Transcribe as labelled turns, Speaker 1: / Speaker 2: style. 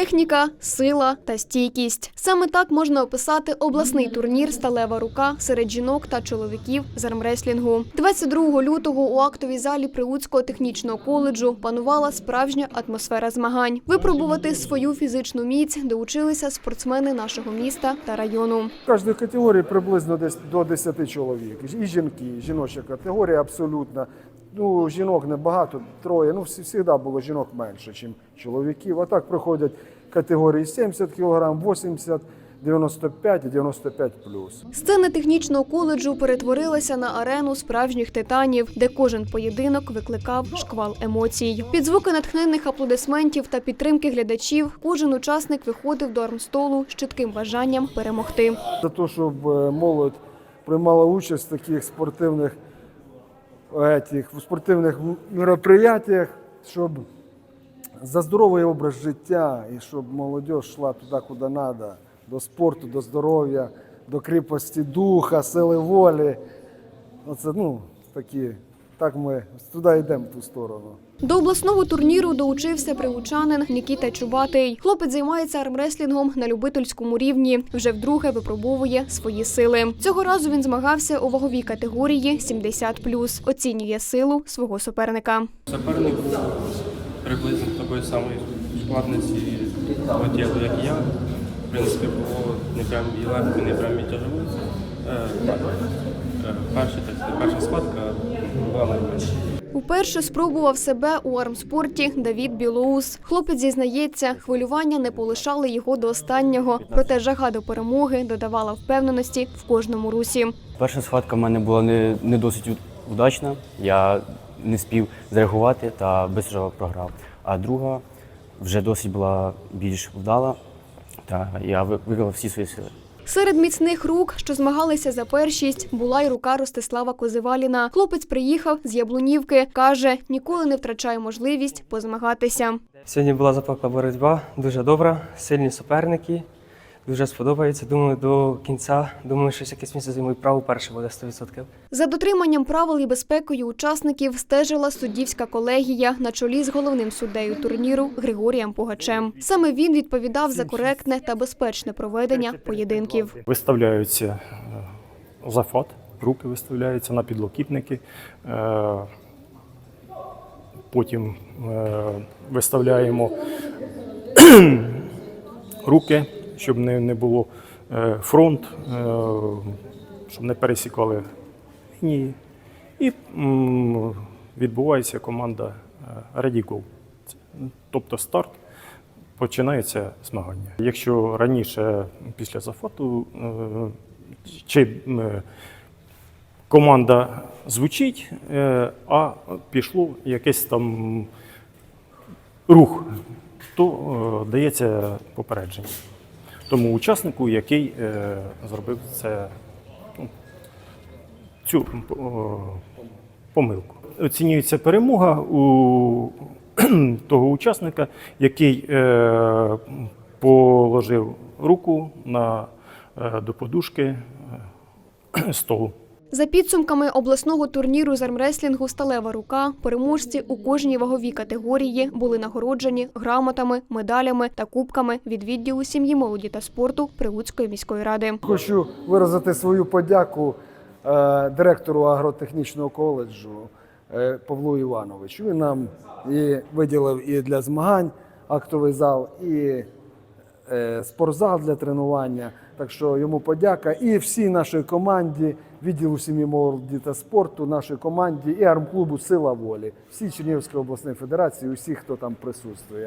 Speaker 1: Техніка, сила та стійкість. Саме так можна описати обласний турнір Сталева рука серед жінок та чоловіків з армреслінгу. 22 лютого у актовій залі Прилуцького технічного коледжу панувала справжня атмосфера змагань. Випробувати свою фізичну міць доучилися спортсмени нашого міста та району.
Speaker 2: В кожній категорії приблизно десь до 10 чоловік. І жінки, і жіноча категорія абсолютно. Ну, жінок небагато, троє. Ну, завжди було жінок менше, ніж чоловіків. А так проходять категорії 70 кг, 80, 95 і 95 плюс.
Speaker 1: Сцена технічного коледжу перетворилася на арену справжніх титанів, де кожен поєдинок викликав шквал емоцій. Під звуки натхненних аплодисментів та підтримки глядачів кожен учасник виходив до армстолу з чітким бажанням перемогти.
Speaker 2: За те, щоб е, молодь приймала участь в таких спортивних, етих, в спортивних мероприятиях, щоб за здоровий образ життя і щоб молодь йшла туди, куди треба, до спорту, до здоров'я, до кріпості духа, сили волі. Оце, ну, такі, так ми туди йдемо в ту сторону.
Speaker 1: До обласного турніру долучився прилучанин Нікіта Чубатий. Хлопець займається армреслінгом на любительському рівні. Вже вдруге випробовує свої сили. Цього разу він змагався у ваговій категорії 70+. Оцінює силу свого суперника.
Speaker 3: Суперник приблизно такої самої складності по тілу, як і я. В принципі, було не прям і легко, не прям і тяжело. Е, е, перша, так, перша схватка.
Speaker 1: Уперше спробував себе у армспорті Давід Білоус. Хлопець зізнається, хвилювання не полишали його до останнього. Проте жага до перемоги додавала впевненості в кожному русі.
Speaker 4: Перша схватка в мене була не, не досить удачна. Я не спів зреагувати та швидко програв. А друга вже досить була більш вдала, та я ви- виклав всі свої сили.
Speaker 1: Серед міцних рук, що змагалися за першість, була й рука Ростислава Козиваліна. Хлопець приїхав з Яблунівки. каже, ніколи не втрачає можливість позмагатися.
Speaker 5: Сьогодні була запекла боротьба, дуже добра, сильні суперники. Дуже сподобається. Думаю, до кінця. Думаю, що якесь місце займу і право перше буде 100%.
Speaker 1: За дотриманням правил і безпекою учасників стежила суддівська колегія на чолі з головним суддею турніру Григорієм Пугачем. Саме він відповідав за коректне та безпечне проведення поєдинків.
Speaker 6: Виставляються е, зафат, руки виставляються на підлокітники. Е, Потім е, виставляємо руки, щоб не, не було е, фронт, е, щоб не пересікали лінії. І відбувається команда е, Go. Це, Тобто старт починається змагання. Якщо раніше після зафату е, чи е, команда звучить, е, а пішло якийсь там рух, то е, дається попередження. Тому учаснику, який е, зробив це, ну, цю о, помилку. Оцінюється перемога у того учасника, який е, положив руку на, е, до подушки е, столу.
Speaker 1: За підсумками обласного турніру з армреслінгу Сталева рука переможці у кожній ваговій категорії були нагороджені грамотами, медалями та кубками від відділу сім'ї, молоді та спорту Прилуцької міської ради.
Speaker 2: Хочу виразити свою подяку е, директору агротехнічного коледжу е, Павлу Івановичу. Він нам і виділив і для змагань актовий зал, і е, спортзал для тренування. Так що йому подяка. І всій нашій команді, відділу сім'ї молоді та спорту, нашій команді і армклубу Сила волі, всій Чернігівської обласної федерації, усіх, хто там присутствує.